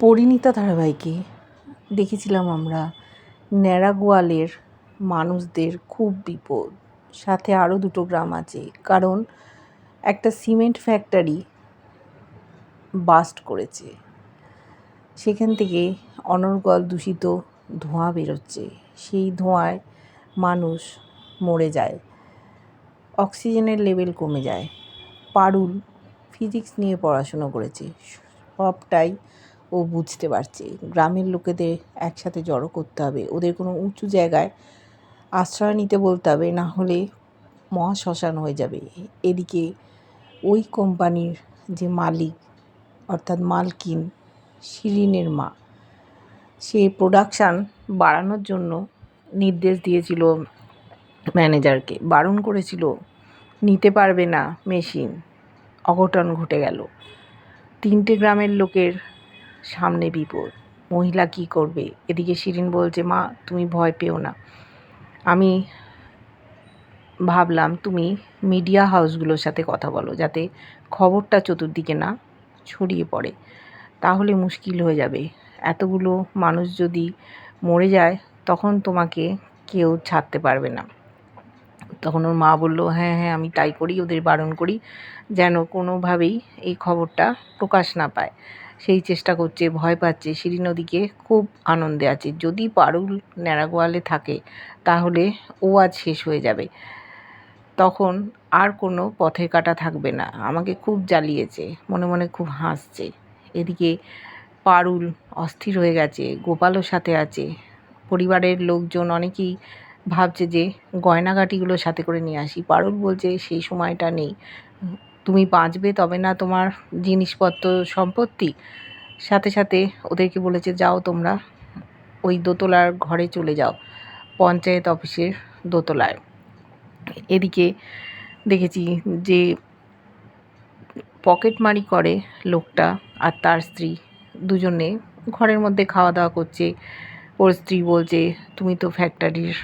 পরিণীতা ধারাবাহিকে দেখেছিলাম আমরা ন্যাড়াগোয়ালের মানুষদের খুব বিপদ। সাথে আরও দুটো গ্রাম আছে, কারণ একটা সিমেন্ট ফ্যাক্টরি বাস্ট করেছে। সেখান থেকে অনর্গল দূষিত ধোঁয়া বেরোচ্ছে। সেই ধোঁয়ায় মানুষ মরে যায়, অক্সিজেনের লেভেল কমে যায়। পারুল ফিজিক্স নিয়ে পড়াশুনো করেছে, সবটাই ও বুঝতে পারছে। গ্রামের লোকেদের একসাথে জড়ো করতে হবে। ওদের কোনো উঁচু জায়গায় আশ্রয় নিতে বলতে হবে, না হলে মহাশ্মশান হয়ে যাবে। এদিকে ওই কোম্পানির যে মালিক, অর্থাৎ মালকিন, শিরিনের মা, সে প্রোডাকশান বাড়ানোর জন্য নির্দেশ দিয়েছিল ম্যানেজারকে বারণ করেছিল, নিতে পারবে না মেশিন অঘটন ঘটে গেল। তিনটে গ্রামের লোকের সামনে বিপদ। মহিলা কি করবে? এদিকে শিরিন বলছে, মা, তুমি ভয় পেও না। আমি ভাবলাম তুমি মিডিয়া হাউসগুলোর সাথে কথা বলো, যাতে খবরটা চতুর্দিকে না ছড়িয়ে পড়ে। তাহলে মুশকিল হয়ে যাবে। এতগুলো মানুষ যদি মরে যায়, তখন তোমাকে কেউ ছাড়তে পারবে না। তখন ওর মা বলল হ্যাঁ হ্যাঁ আমি তাই করি, ওদের বারণ করি, যেন কোনোভাবেই এই খবরটা প্রকাশ না পায়। সেই চেষ্টা করছে, ভয় পাচ্ছে। সিঁড়ি নদীকে খুব আনন্দে আছে। যদি পারুল ন্যাড়াগোয়ালে থাকে, তাহলে ও আজ শেষ হয়ে যাবে। তখন আর কোনো পথের কাটা থাকবে না। আমাকে খুব জ্বালিয়েছে, মনে মনে খুব হাসছে। এদিকে পারুল অস্থির হয়ে গেছে, গোপালও সাথে আছে। পরিবারের লোকজন অনেকেই ভাবছে যে গয়নাগাটিগুলো সাথে করে নিয়ে আসি। পারুল বলছে, সেই সময়টা নেই। তুমি বাঁচবে, তবে না তোমার জিনিসপত্র সম্পত্তি। সাথে সাথে ওদেরকে বলেছে, যাও তোমরা ওই দোতলার ঘরে চলে যাও, পঞ্চায়েত অফিসের দোতলায়। এদিকে দেখেছি যে পকেটমারি করে লোকটা আর তার স্ত্রী দুজনে ঘরের মধ্যে খাওয়া দাওয়া করছে। ওর স্ত্রী বলছে, তুমি তো ফ্যাক্টরির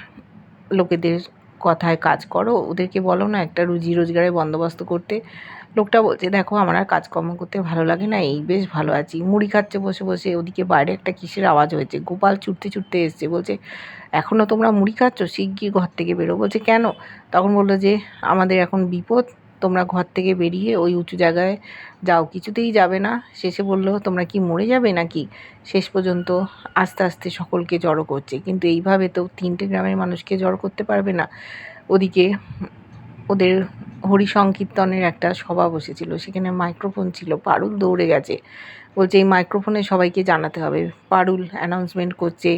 লোকেদের কথায় কাজ করো, ওদেরকে বলো না একটা রুজি রোজগারের বন্দোবস্ত করতে। লোকটা বলছে, দেখো, আমার আর কাজকর্ম করতে ভালো লাগে না, এই বেশ ভালো আছি। মুড়ি খাচ্ছে বসে বসে, ওদিকে বাইরে একটা কিসের আওয়াজ হয়েছে, গোপাল ছুটতে ছুটতে এসছে, বলছে এখনও তোমরা মুড়ি খাচ্ছ? শিগগির ঘর থেকে বেরো। বলছে, কেন? তখন বলল যে, আমাদের এখন বিপদ তোমরা ঘর থেকে বেরিয়ে ওই উঁচু জায়গায় যাও। কিছুতেই যাবে না। শেষে বলল, তোমরা কি মরে যাবে নাকি? শেষ পর্যন্ত আস্তে আস্তে সকলকে জড়ো করছে। কিন্তু এইভাবে তো তিনটে গ্রামের মানুষকে জড়ো করতে পারবে না। ওদিকে ওদের হরি সংকীর্তনের একটা সভা বসেছিল। সেখানে মাইক্রোফোন ছিল। পারুল দৌড়ে গেছে। বলছে, এই মাইক্রোফোনে সবাইকে জানাতে হবে। পারুল অ্যানাউন্সমেন্ট করছে।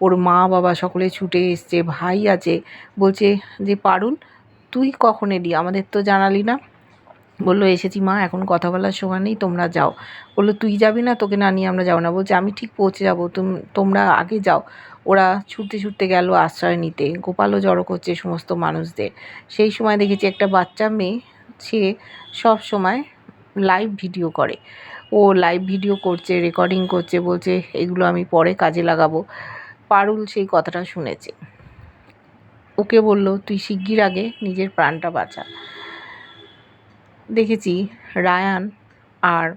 ওর মা বাবা সকলে ছুটে এসছে। ভাই আছে। বলছে যে, পারুল তুই কখন এলি? আমাদের তো জানালি না। বলল, এসেছি মা, এখন কথা বলার সময় নেই, তোমরা যাও। বলল, তুই যাবি না? তোকে না নিয়ে আমরা যাব না। বলছে, আমি ঠিক পৌঁছে যাব। তোমরা আগে যাও। ওরা ছুটতে ছুটতে গেল আশ্রয় নিতে। গোপালও জড়ো করছে সমস্ত মানুষদের। সেই সময় দেখেছি একটা বাচ্চা মেয়ে, সে সব সময় লাইভ ভিডিও করে। ও লাইভ ভিডিও করছে রেকর্ডিং করছে, বলছে, এগুলো আমি পরে কাজে লাগাবো। পারুল সেই কথাটা শুনেছে। ওকে বলল, তুই শিগগির আগে নিজের প্রাণটা বাঁচা। দেখেছি রায়ান আর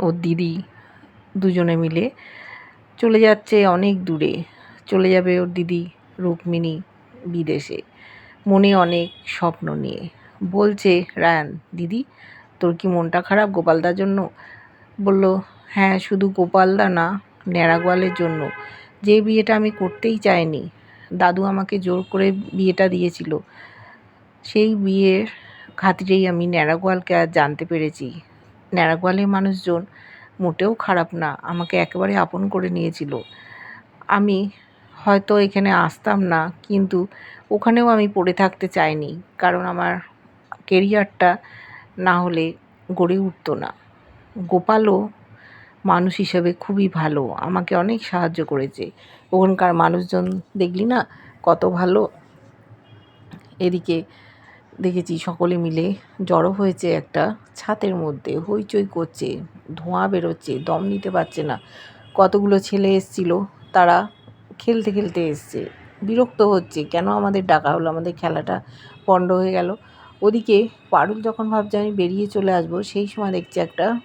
ওর দিদি দুজনে মিলে চলে যাচ্ছে অনেক দূরে। চলে যাবে ওর দিদি রুক্মিণী বিদেশে। মনে অনেক স্বপ্ন নিয়ে। বলছে, রায়ান, দিদি, তোর কি মনটা খারাপ গোপালদার জন্য? বলল হ্যাঁ শুধু গোপালদা না ন্যাড়াগোয়ালের জন্য। যে বিয়েটা আমি করতেই চাইনি দাদু আমাকে জোর করে বিয়েটা দিয়েছিল। সেই বিয়ের খাতিরেই আমি ন্যাড়াগোয়ালকে আজ জানতে পেরেছি। ন্যাড়াগোয়ালের মানুষজন মোটেও খারাপ না, আমাকে একেবারে আপন করে নিয়েছিল। আমি হয়তো এখানে আসতাম না, কিন্তু ওখানেও আমি পড়ে থাকতে চাইনি, কারণ আমার কেরিয়ারটা না হলে গড়ে উঠতো না। গোপালও মানুষ হিসেবে খুবই ভালো, আমাকে অনেক সাহায্য করেছে। ওখানকার মানুষজন দেখলি না কত ভালো? এদিকে দেখেছি সকলে মিলে জড়ো হয়েছে একটা ছাতের মধ্যে, হইচই করছে, ধোঁয়া বেরোচ্ছে, দম নিতে পারছে না। কতগুলো ছেলে এসছিল, তারা খেলতে খেলতে এসছে। বিরক্ত হচ্ছে, কেন আমাদের ডাকা হলো, আমাদের খেলাটা পণ্ড হয়ে গেল। ওদিকে পারুল যখন ভাবছে আমি বেরিয়ে চলে আসব, সেই সময় দেখছি একটা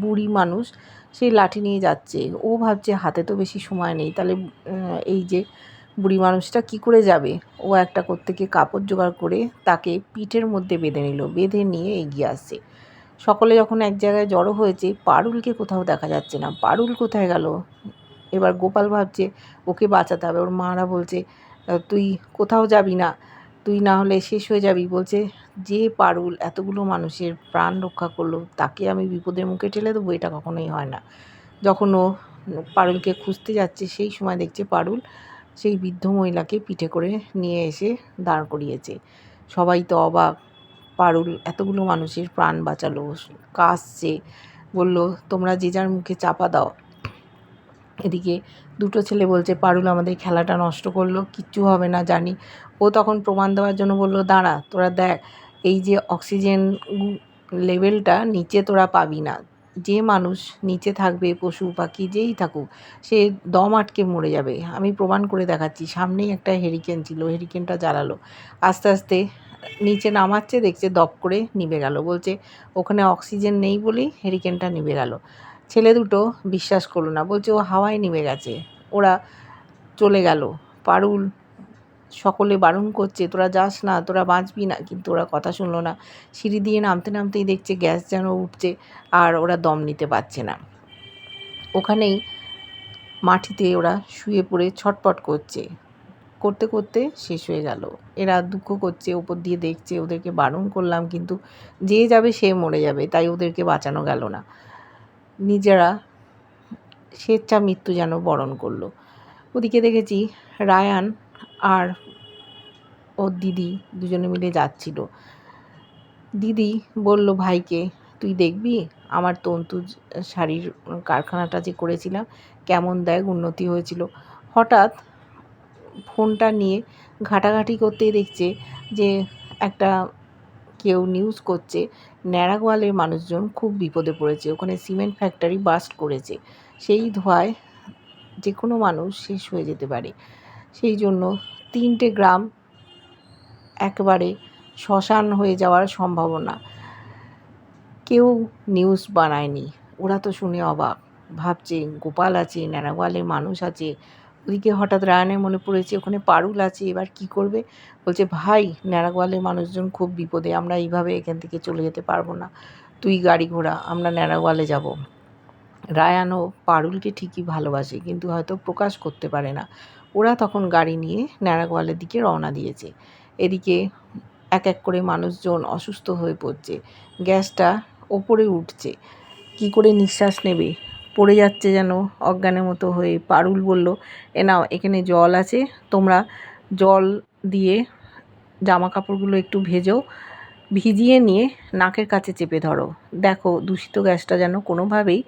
বুড়ি মানুষ সেই লাঠি নিয়ে যাচ্ছে। ও ভাবছে, হাতে তো বেশি সময় নেই, তাহলে এই যে বুড়ি মানুষটা কি করে যাবে? ও একটা থেকে কাপড় জোগাড় করে তাকে পিঠের মধ্যে বেঁধে নিল, বেঁধে নিয়ে এগিয়ে আসছে। সকলে যখন এক জায়গায় জড়ো হয়েছে, পারুলকে কোথাও দেখা যাচ্ছে না। পারুল কোথায় গেল? এবার গোপাল ভাবছে, ওকে বাঁচাতে হবে। ওর মারা বলছে তুই কোথাও যাবি না। তুই না হলে শেষ হয়ে যাবি। বলছে, যে পারুল এতগুলো মানুষের প্রাণ রক্ষা করল, তাকে আমি বিপদের মুখে ঠেলে দেবো, এটা কখনোই হয় না। যখন ও পারুলকে খুঁজতে যাচ্ছে, সেই সময় দেখছে পারুল সেই বৃদ্ধ মহিলাকে পিঠে করে নিয়ে এসে দাঁড় করিয়েছে। সবাই তো অবাক, পারুল এতগুলো মানুষের প্রাণ বাঁচালো কাশছে বলল, তোমরা যে যার মুখে চাপা দাও এদিকে দুটো ছেলে বলছে, পারুল আমাদের খেলাটা নষ্ট করল, কিচ্ছু হবে না, জানি। ও তখন প্রমাণ দেওয়ার জন্য বলল, দাঁড়া, তোরা দেখ, এই যে অক্সিজেন লেভেলটা নিচে তোরা পাবি না। যে মানুষ নিচে থাকবে, পশু, পাখি, যেই থাকুক, সে দম আটকে মরে যাবে। আমি প্রমাণ করে দেখাচ্ছি, সামনেই একটা হেরিকেন ছিল হেরিকেনটা জ্বালালো। আস্তে আস্তে নিচে নামাচ্ছে, দেখছে দপ করে নিভে গেল। বলছে, ওখানে অক্সিজেন নেই বলেই হেরিকেনটা নিভে গেল। ছেলে দুটো বিশ্বাস করল না। বলছে, ও হাওয়ায় নেমে গেছে। ওরা চলে গেল। পারুল সকলে বারণ করছে, তোরা যাস না, তোরা বাঁচবি না। কিন্তু ওরা কথা শুনলো না। সিঁড়ি দিয়ে নামতে নামতেই দেখছে গ্যাস যেন উঠছে আর ওরা দম নিতে পারছে না। ওখানেই মাটিতে ওরা শুয়ে পড়ে ছটপট করছে। করতে করতে শেষ হয়ে গেল। এরা দুঃখ করছে, ওপর দিয়ে দেখছে, ওদেরকে বারণ করলাম, কিন্তু যে যাবে সে মরে যাবে, তাই ওদেরকে বাঁচানো গেল না। নিজেরা স্বেচ্ছা মৃত্যু যেন বরণ করল। ওদিকে দেখেছি রায়ান আর ওর দিদি দুজনে মিলে যাচ্ছিল। দিদি বলল, ভাইকে, তুই দেখবি? আমার তন্তু শাড়ির কারখানাটা যে করেছিলাম, কেমন দেখ উন্নতি হয়েছিল। হঠাৎ ফোনটা নিয়ে ঘাটাঘাটি করতেই দেখছে যে একটা কেউ নিউজ করছে ন্যাড়াগোয়ালের মানুষজন খুব বিপদে পড়েছে, ওখানে সিমেন্ট ফ্যাক্টরি বাস্ট করেছে। সেই ধোঁয়ায় যে কোনো মানুষ শেষ হয়ে যেতে পারে। সেই জন্য তিনটে গ্রাম একেবারে শ্মশান হয়ে যাওয়ার সম্ভাবনা। কেউ নিউজ বানায়নি। ওরা তো শুনে অবাক। ভাবছে গোপাল আছে ন্যাড়াগোয়ালের মানুষ আছে ওদিকে হঠাৎ রায়ানের মনে পড়েছে, ওখানে পারুল আছে, এবার কি করবে? বলছে, ভাই, ন্যাড়াগোয়ালের মানুষজন খুব বিপদে, আমরা এইভাবে এখান থেকে চলে যেতে পারব না। তুই গাড়ি ঘোড়া, আমরা ন্যাড়াগোয়ালে যাব। রায়ানও পারুলকে ঠিকই ভালোবাসে, কিন্তু হয়তো প্রকাশ করতে পারে না। ওরা তখন গাড়ি নিয়ে ন্যাড়াগোয়ালের দিকে রওনা দিয়েছে। এদিকে এক এক করে মানুষজন অসুস্থ হয়ে পড়ছে। গ্যাসটা ওপরে উঠছে। কি করে নিঃশ্বাস নেবে? পড়ে যাচ্ছে যেন, অজ্ঞানের মতো হয়ে। পারুল বলল, এ নাও, এখানে জল আছে, তোমরা জল দিয়ে জামা কাপড়গুলো একটু ভেজো, ভিজিয়ে নিয়ে নাকের কাছে চেপে ধরো। দেখো, দূষিত গ্যাসটা যেন কোনোভাবেই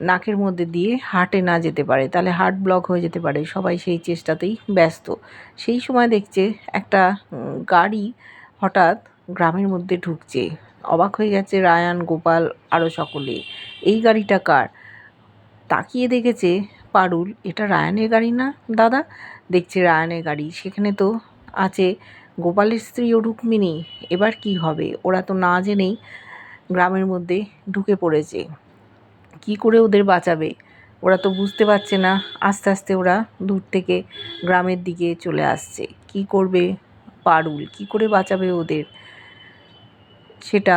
নাকের মধ্যে দিয়ে হার্টে না যেতে পারে। তাহলে হার্ট ব্লক হয়ে যেতে পারে। সবাই সেই চেষ্টাতেই ব্যস্ত। সেই সময় দেখছে একটা গাড়ি হঠাৎ গ্রামের মধ্যে ঢুকছে। অবাক হয়ে গেছে রায়ান, গোপাল আরও সকলে। এই গাড়িটা কার? তাকিয়ে দেখেছে, পারুল, এটা রায়ানের গাড়ি না, দাদা? দেখছে রায়ানের গাড়ি, সেখানে তো আছে গোপালের স্ত্রী ও রুক্মিণী, এবার কি হবে? ওরা তো না জেনেই গ্রামের মধ্যে ঢুকে পড়েছে। কি করে ওদের বাঁচাবে? ওরা তো বুঝতে পারছে না, আস্তে আস্তে ওরা দূর থেকে গ্রামের দিকে চলে আসছে। কি করবে পারুল? কি করে বাঁচাবে ওদের? সেটা